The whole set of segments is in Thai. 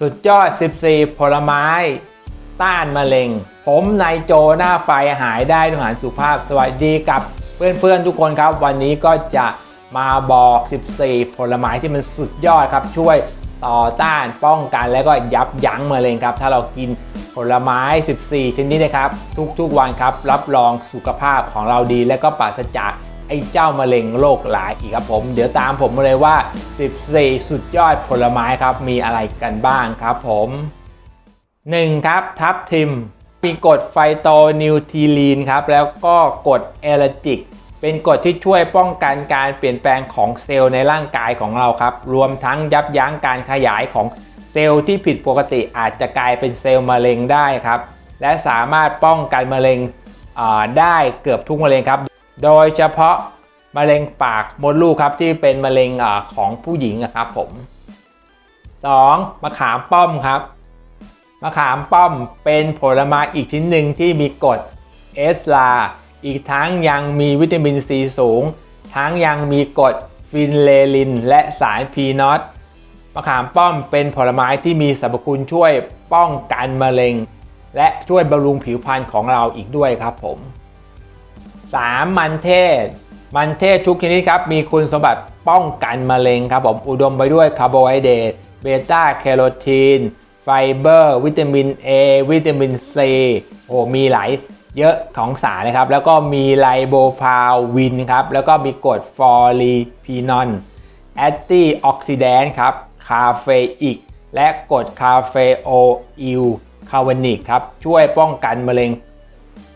สุดยอด 14 ผลไม้ ต้านมะเร็ง ผมนายโจหน้าไฟหายได้ทุกหารสุภาพสวัสดีกับเพื่อนๆทุกคนครับ วันนี้ก็จะมาบอก 14 ผลไม้ที่มันสุดยอดครับ ช่วยต่อต้านป้องกันและก็ยับยั้งมะเร็งครับ ถ้าเรากินผลไม้ 14 ชนิดนะครับ ทุกๆวันครับ รับรองสุขภาพของเราดีและก็ปราศจาก ไอ้เจ้ามะเร็งโรคหลายอีกครับผม เดี๋ยวตามผมมาเลยว่า 14 สุดยอดผลไม้ครับมีอะไรกันบ้างครับผม 1. ครับทับทิม มีกรดไฟโตนิวทีลีนครับ แล้วก็กรดเอลจิก เป็นกรดที่ช่วยป้องกันการเปลี่ยนแปลงของเซลล์ในร่างกายของเราครับ รวมทั้งยับยั้งการขยายของเซลล์ที่ผิดปกติอาจจะกลายเป็นเซลล์มะเร็งได้ครับ และสามารถป้องกันมะเร็งได้เกือบทุกมะเร็งครับ โดยเฉพาะมะเร็งปากมดลูกครับที่เป็นมะเร็งอของผู้หญิงอะครับผม 2. มะขามป้อมครับ มะขามป้อมเป็นผลไม้อีกชิ้นหนึ่งที่มีกรดเอสลา อีกทั้งยังมีวิตามินซีสูง ทั้งยังมีกรดฟินเลลิน และสารพีนอตมะขามป้อมเป็นผลไม้ที่มีสรรพคุณช่วยป้องกันมะเร็ง และช่วยบำรุงผิวพรรณของเราอีกด้วยครับผม 3. มันเทศ มันเทศทุกชนิดครับ มีคุณสมบัติป้องกันมะเร็งครับผมอุดมไปด้วยคาร์โบไฮเดรตเบต้าแคโรทีน ไฟเบอร์ วิตามิน A วิตามิน C โอ้มีหลายเยอะของสารนะครับ แล้วก็มีไลโบพาวินครับ แล้วก็มีกรดฟอรีพีนอนแอนตี้ออกซิแดนต์ครับ คาเฟอีกและกรดคาเฟโออิลคาวานิกครับ ช่วยป้องกันมะเร็ง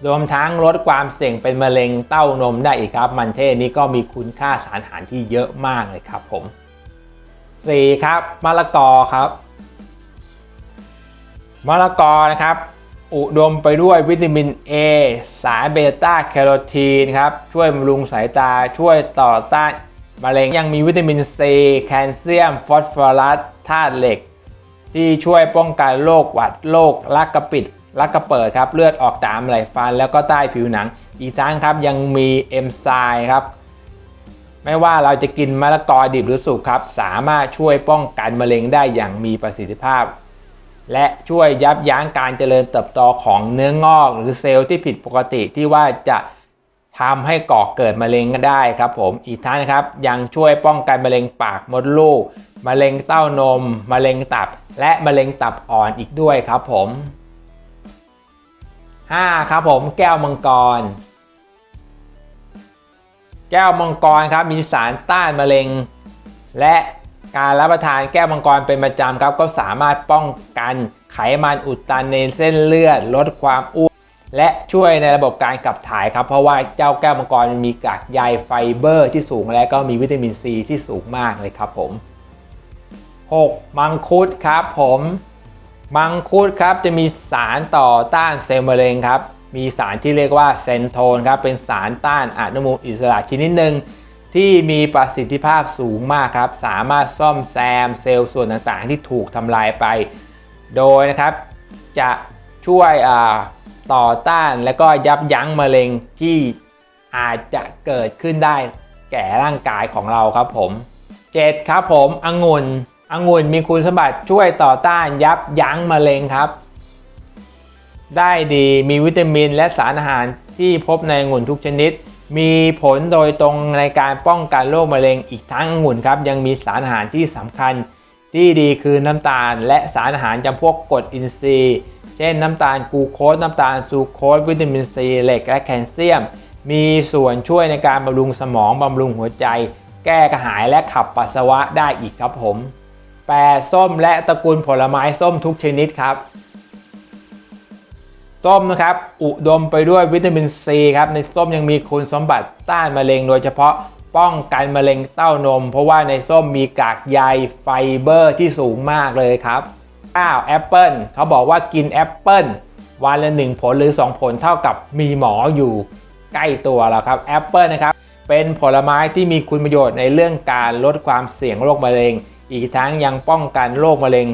รวมทั้งลดความเสี่ยงเป็นมะเร็งเต้านมได้อีกครับ มันเทศนี้ก็มีคุณค่าสารอาหารที่เยอะมากเลยครับผม 4. ครับมะละกอครับมะละกอนะครับ อุดมไปด้วยวิตามิน A สารเบต้าแคโรทีนครับ ช่วยบำรุงสายตาช่วยต่อต้านมะเร็งยังมีวิตามิน C แคลเซียม ฟอสฟอรัสธาตุเหล็ก ที่ช่วยป้องกันโรคหวัดโรคลักกระปิด ลักกระเปิดครับเลือดออกตามไหลฟันแล้วก็ใต้ผิวหนัง อีกทั้งครับยังมีเอนไซม์ครับไม่ว่าเราจะกินมะละกอดิบหรือสุกครับ สามารถช่วยป้องกันมะเร็งได้อย่างมีประสิทธิภาพ และช่วยยับยั้งการเจริญเติบโตของเนื้องอก หรือเซลล์ที่ผิดปกติที่ว่าจะทำให้ก่อเกิดมะเร็งก็ได้ครับผมอีกทั้งนะครับยังช่วยป้องกันมะเร็งปากมดลูกมะเร็งเต้านมมะเร็งตับ และมะเร็งตับอ่อนอีกด้วยครับผม 5. ครับผมแก้วมังกร แก้วมังกรครับมีสารต้านมะเร็ง และการรับประทานแก้วมังกรเป็นประจำครับ ก็สามารถป้องกันไขมันอุดตันในเส้นเลือด ลดความอ้วนและช่วยในระบบการขับถ่ายครับ เพราะว่าเจ้าแก้วมังกรมีกากใยไฟเบอร์ที่สูงและก็มีวิตามินซีที่สูงมากเลยครับผม 6. มังคุดครับผม มังคุดครับจะมีสารต่อต้านเซลล์มะเร็งครับ มีสารที่เรียกว่าเซนโทนครับ เป็นสารต้านอนุมูลอิสระชนิดหนึ่งที่มีประสิทธิภาพสูงมากครับ สามารถซ่อมแซมเซลล์ส่วนต่างๆ ที่ถูกทำลายไป โดยนะครับจะช่วยต่อต้านและก็ยับยั้งมะเร็งที่อาจจะเกิดขึ้นได้แก่ร่างกายของเราครับผม 7. ครับผมองุ่น องุ่นมีคุณสมบัติช่วยต่อต้านยับยั้งมะเร็งครับ ได้ดีมีวิตามินและสารอาหารที่พบในองุ่นทุกชนิด มีผลโดยตรงในการป้องกันโรคมะเร็งอีกทั้งองุ่นครับ ยังมีสารอาหารที่สำคัญที่ดีคือน้ำตาล และสารอาหารจำพวกกรดอินทรีย์ เช่นน้ำตาลกูโคสน้ำตาลซูโคสวิตามินซีเหล็กและแคลเซียม มีส่วนช่วยในการบำรุงสมองบำรุงหัวใจ แก้กระหายและขับปัสสาวะได้อีกครับผม แปรส้มและตระกูลผลไม้ส้มทุกชนิดครับ ส้มนะครับ อุดมไปด้วยวิตามินซีครับในส้มยังมีคุณสมบัติต้านมะเร็งโดยเฉพาะป้องกันมะเร็งเต้านม เพราะว่าในส้มมีกากใยไฟเบอร์ที่สูงมากเลยครับ9แอปเปิลเขาบอกว่ากินแอปเปิลวันละ1ผลหรือ 2 ผลเท่ากับมีหมออยู่ใกล้ตัวแล้วครับแอปเปิลนะครับเป็นผลไม้ที่มีคุณประโยชน์ในเรื่องการลดความเสี่ยงโรคมะเร็ง อีกทั้งยังป้องกันโรคมะเร็ง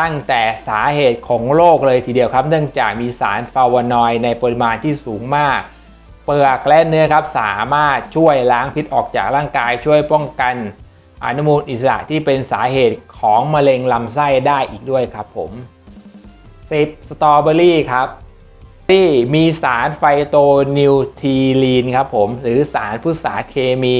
ตั้งแต่สาเหตุของโรคเลยทีเดียวครับ เนื่องจากมีสารฟลาวนอยในปริมาณที่สูงมาก เปลือกและเนื้อครับสามารถช่วยล้างพิษออกจากร่างกายช่วยป้องกันอนุมูลอิสระที่เป็นสาเหตุของมะเร็งลำไส้ได้อีกด้วยครับผม 10. สตรอเบอรี่ครับที่มีสารไฟโตนิวทีลีนครับผม หรือสารพุษาเคมี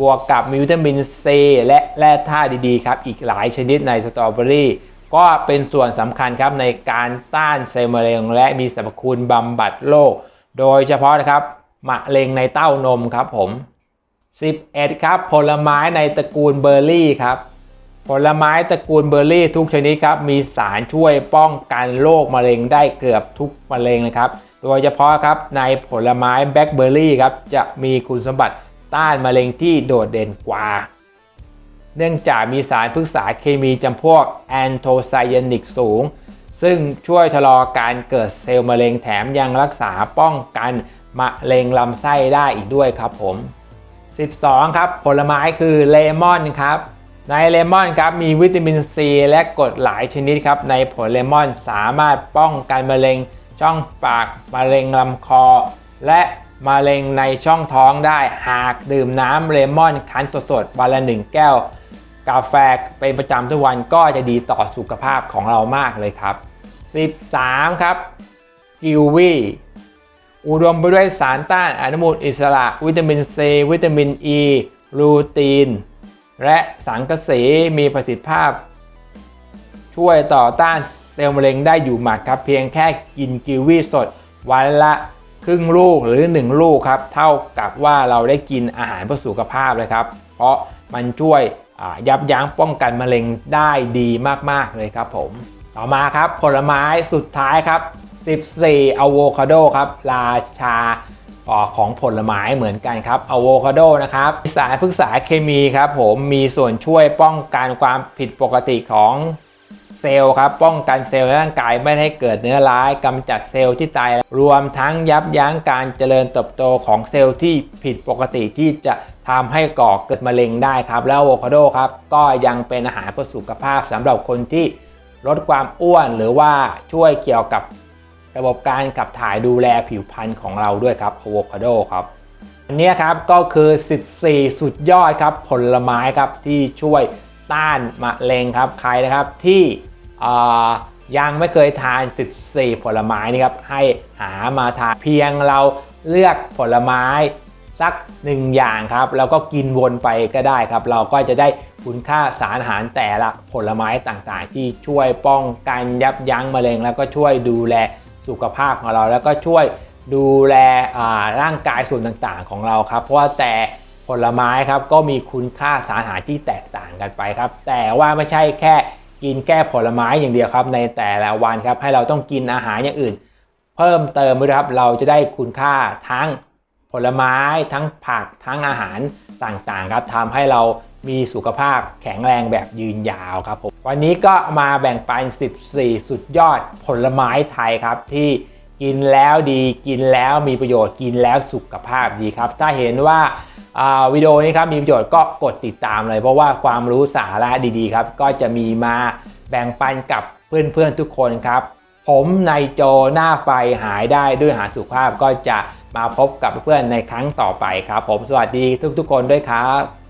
บวกกับมีวิตามินซีและแร่ธาตุดีๆครับ อีกหลายชนิดในสตรอเบอรี่ก็เป็นส่วนสำคัญครับในการต้านเซลล์มะเร็งและมีสรรพคุณบำบัดโรคโดยเฉพาะนะครับมะเร็งในเต้านมครับผม 11 ครับ ผลไม้ในตระกูลเบอร์รี่ครับ ผลไม้ตระกูลเบอร์รี่ทุกชนิดครับมีสารช่วยป้องกันโรคมะเร็งได้เกือบทุกมะเร็งนะครับ โดยเฉพาะครับในผลไม้แบล็คเบอร์รี่ครับจะมีคุณสมบัติ ต้านมะเร็งที่โดดเด่นกว่า เนื่องจากมีสารพฤกษาเคมีจำพวกแอนโทไซยานิกสูง ซึ่งช่วยชะลอการเกิดเซลล์มะเร็งแถมยังรักษาป้องกันมะเร็งลำไส้ได้อีกด้วยครับผม 12 ครับ ผลไม้คือเลมอนครับ ในเลมอนครับมีวิตามินซีและกรดหลายชนิดครับ ในผลเลมอนสามารถป้องกันมะเร็งช่องปากมะเร็งลำคอ และ มะเร็งในช่องท้องได้หากดื่มน้ำเลมอนคั้นสดๆวันละหนึ่งแก้ว กาแฟเป็นประจำทุกวันก็จะดีต่อสุขภาพของเรามากเลยครับ 13 ครับกิวีอุดมไปด้วยสารต้านอนุมูลอิสระ วิตามินซีวิตามินอีลูตีน และสังกะสีมีประสิทธิภาพ ช่วยต่อต้านเซลล์มะเร็งได้อยู่หมัดครับ เพียงแค่กินกิวีสดวันละ ครึ่งลูกหรือ 1 ลูกครับ เท่ากับว่าเราได้กินอาหารเพื่อสุขภาพเลยครับ เพราะมันช่วยยับยั้งป้องกันมะเร็งได้ดีมาก ๆ เลยครับผม ต่อมาครับผลไม้สุดท้ายครับ 14อะโวคาโดครับ ราชาของผลไม้เหมือนกันครับอะโวคาโดนะครับสารพฤกษาเคมีครับผมมีส่วนช่วยป้องกันความผิดปกติของ ซลล์ครับป้องกันเซลล์ในร่างกายไม่ให้เกิดเนื้อร้ายกำจัดเซลล์ที่ตาย รวมทั้งยับยั้งการเจริญเติบโตของเซลล์ที่ผิดปกติที่จะทำให้ก่อเกิดมะเร็งได้ครับ แล้วอะโวคาโดครับก็ยังเป็นอาหารเพื่อสุขภาพสำหรับคนที่ลดความอ้วนหรือว่าช่วยเกี่ยวกับระบบการขับถ่ายดูแลผิวพรรณของเราด้วยครับอะโวคาโดครับอันนี้ครับก็คือ 14 สุดยอดครับผลไม้ครับที่ช่วยต้านมะเร็งครับใครนะครับที่ ยังไม่เคยทาน 14 ผลไม้นี่ครับ ให้หามาทานเพียงเราเลือกผลไม้สักหนึ่งอย่างครับ แล้วก็กินวนไปก็ได้ครับ เราก็จะได้คุณค่าสารอาหารแต่ละผลไม้ต่างๆ ที่ช่วยป้องกันยับยั้งมะเร็ง แล้วก็ช่วยดูแลสุขภาพของเรา แล้วก็ช่วยดูแลร่างกายส่วนต่างๆ ของเราครับ เพราะว่าแต่ผลไม้ครับก็มีคุณค่าสารอาหารที่แตกต่างกันไปครับ แต่ว่าไม่ใช่แค่ กินแก้ผลไม้อย่างเดียวครับ ในแต่ละวันครับ ให้เราต้องกินอาหารอย่างอื่น เพิ่มเติมด้วยครับ เราจะได้คุณค่าทั้งผลไม้ทั้งผักทั้งอาหารต่างๆครับทำให้เรามีสุขภาพแข็งแรงแบบยืนยาวครับผมวันนี้ก็มาแบ่งปัน 14 สุดยอดผลไม้ไทยครับที่ กินแล้วดีกินแล้วมีประโยชน์กินแล้วสุขภาพดีครับ ถ้าเห็นว่าวิดีโอนี้ครับมีประโยชน์ก็กดติดตามเลย เพราะว่าความรู้สาระดีๆครับ ก็จะมีมาแบ่งปันกับเพื่อนๆทุกคนครับ ผมในโจหน้าไฟหายได้ด้วยหาสุขภาพก็จะมาพบกับเพื่อนในครั้งต่อไปครับ ผมสวัสดีทุกๆคนด้วยครับ